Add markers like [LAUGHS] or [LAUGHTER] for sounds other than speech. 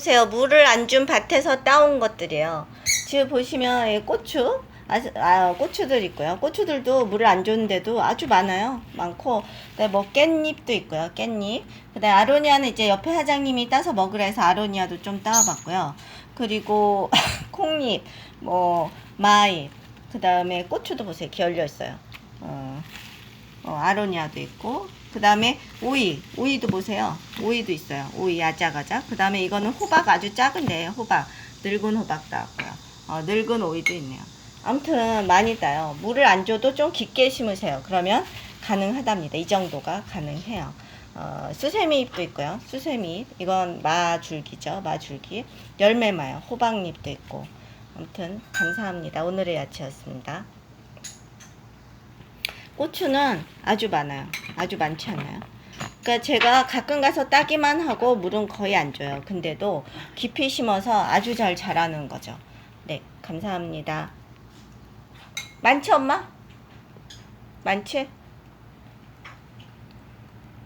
보세요. 물을 안 준 밭에서 따온 것들이에요. 지금 보시면 이 고추, 아, 아, 고추들 있고요. 고추들도 물을 안 줬는데도 아주 많아요. 많고, 뭐 깻잎도 있고요. 깻잎. 그다음에 아로니아는 이제 옆에 사장님이 따서 먹으라 해서 아로니아도 좀 따와봤고요. 그리고 [LAUGHS] 콩잎, 뭐 마잎, 그다음에 고추도 보세요. 이렇게 열려 있어요. 어, 어, 아로니아도 있고 그 다음에 오이 오이도 보세요. 오이도 있어요. 오이 아작아작 그 다음에 이거는 호박 아주 작은데 호박. 늙은 호박 나왔고요. 어, 늙은 오이도 있네요. 아무튼 많이 따요. 물을 안 줘도 좀 깊게 심으세요. 그러면 가능하답니다. 이 정도가 가능해요. 어, 수세미잎도 있고요. 수세미잎. 이건 마줄기죠 마줄기. 열매마요. 호박잎도 있고. 아무튼 감사합니다. 오늘의 야채였습니다 고추는 아주 많아요. 아주 많지 않아요. 그러니까 제가 가끔 가서 따기만 하고 물은 거의 안 줘요. 근데도 깊이 심어서 아주 잘 자라는 거죠. 네, 감사합니다. 많지 엄마? 많지?